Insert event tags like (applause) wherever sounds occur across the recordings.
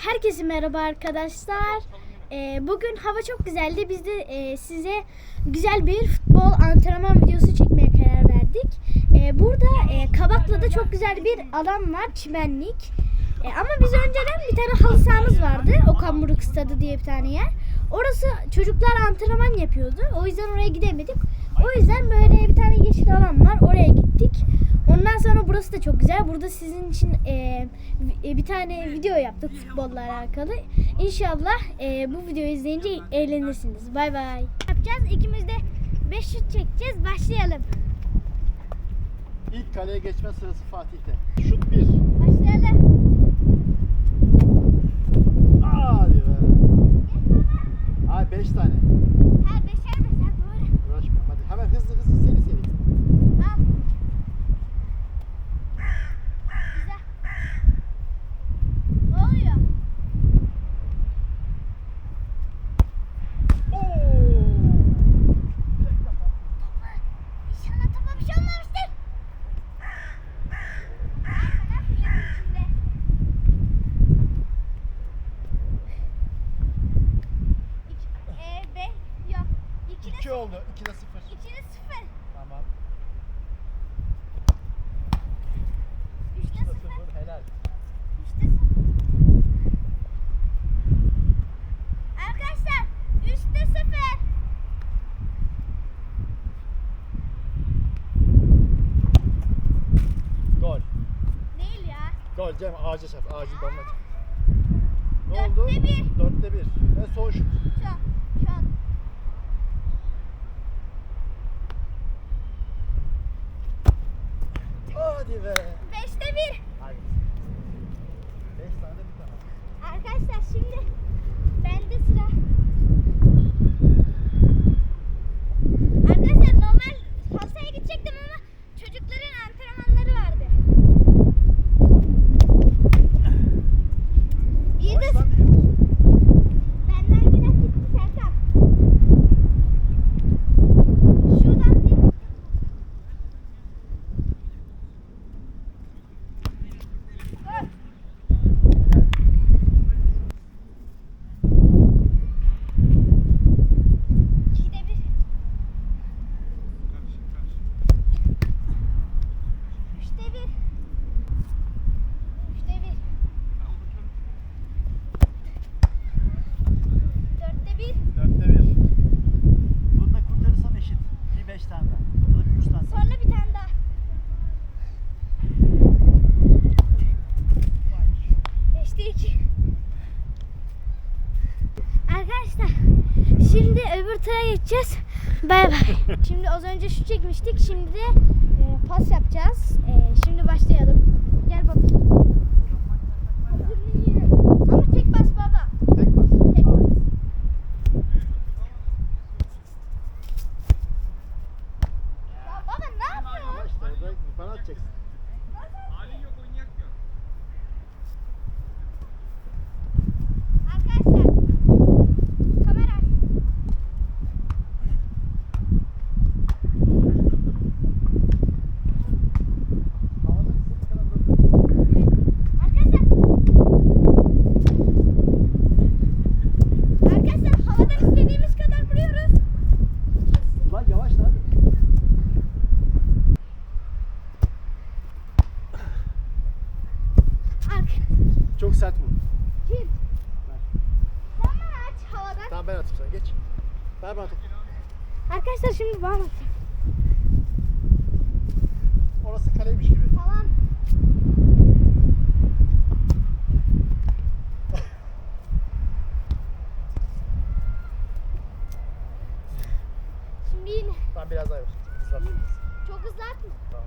Herkese merhaba arkadaşlar. Ee, bugün hava çok güzeldi. Biz de e, size güzel bir futbol antrenman videosu çekmeye karar verdik. Ee, burada e, Kabaklı'da çok güzel bir alan var, çimenlik. E, ama biz önceden bir tane halı sahamız vardı. Okan Buruk Stadı diye bir tane yer. Orası çocuklar antrenman yapıyordu. O yüzden oraya gidemedik. O yüzden böyle bir tane yeşil alan var. Oraya gittik. Ondan sonra burası da çok güzel. Burada sizin için e, vi- bir tane video yaptık futbolla alakalı. İnşallah e, bu videoyu izleyince eğlenirsiniz. Bay bay. Yapacağız. İkimiz de 5 şut çekeceğiz. Başlayalım. İlk kaleye geçme sırası Fatih'te. Şut 1. Başlayalım. Hadi be. Ay 5 tane. Ha beşer beşer doğru. Uğraşma. Hadi hemen hızlı hızlı seri seri. Al. Güzel. Ne oluyor? Oo! İnşallah topa bir şey olmamıştır. Arkadan fiyatın içinde. İki, e, be, yok. İkide 2 oldu. 2'de 0. İkide sıfır. Tamam. Üçte 2'de sıfır. 0 helal. Üçte sıfır. Arkadaşlar üçte sıfır. Gol. Değil ya. Gol Cem ağaca çarp. Ağacın damla çarp. Ne oldu? bir. 4'te 1. Ve son şut. Şu an. Şu an. Hadi be. Beşte bir. Hadi. 5 tane bir tane. Arkadaşlar şimdi bende sıra. Arkadaşlar normal halsaya gidecektim ama çocukların antrenmanları vardı. Bir de Baştan değil mi? benden biraz gitti Serkan. Şuradan bir Gol. İkide bir. Üçte bir. Üçte bir. Dörtte bir. 4'te 1. Bunu da kurtarırsam eşit. Bir 5 tane daha. Bunda bir 3 tane. daha. Sonra bir tane daha. Beşte iki. Arkadaşlar şimdi öbür tura geçeceğiz. Bay bay. Şimdi az önce şu çekmiştik. Şimdi de e, pas yapacağız. E, şimdi başlayalım. Gel bakayım. Ama tek bas baba. Tek bas. Tek bas. Ya baba ne yapıyorsun? Bana atacaksın. Çok sert vur. Kim? Sen bana aç havadan. Tamam ben atayım sana geç. Ver bana topu. Arkadaşlar şimdi bana atın. Orası kaleymiş gibi. Tamam. (laughs) Şimdi yine Tamam biraz daha yavaş. Hızlat. çok hızlı atma. Tamam.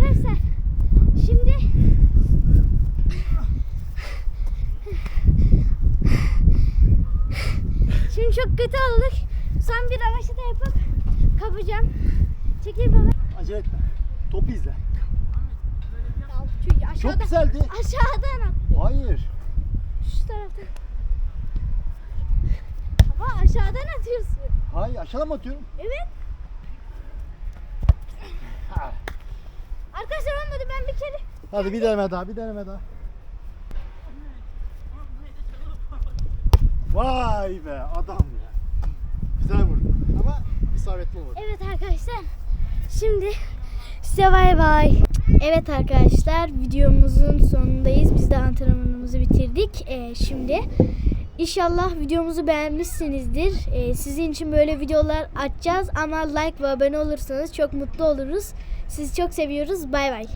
Arkadaşlar şimdi Şimdi çok kötü olduk. Son bir ravaşata yapıp kapacağım. Çekil baba. Acele etme. Topu izle. Çünkü Çok aşağıda, güzeldi. aşağıdan at. Hayır. Şu taraftan. Ama aşağıdan atıyorsun. Hayır aşağıdan mı atıyorum? Evet. Arkadaşlar olmadı ben bir kere. Hadi bir deneme daha, bir deneme daha. Vay be adam ya. Güzel vurdu. Ama isabetli vurdu. Evet arkadaşlar. Şimdi size bay bay. Evet arkadaşlar videomuzun sonundayız. Biz de antrenmanımızı bitirdik. Ee, şimdi inşallah videomuzu beğenmişsinizdir. Ee, sizin için böyle videolar açacağız ama like ve abone olursanız çok mutlu oluruz. Sizi çok seviyoruz. Bay bay.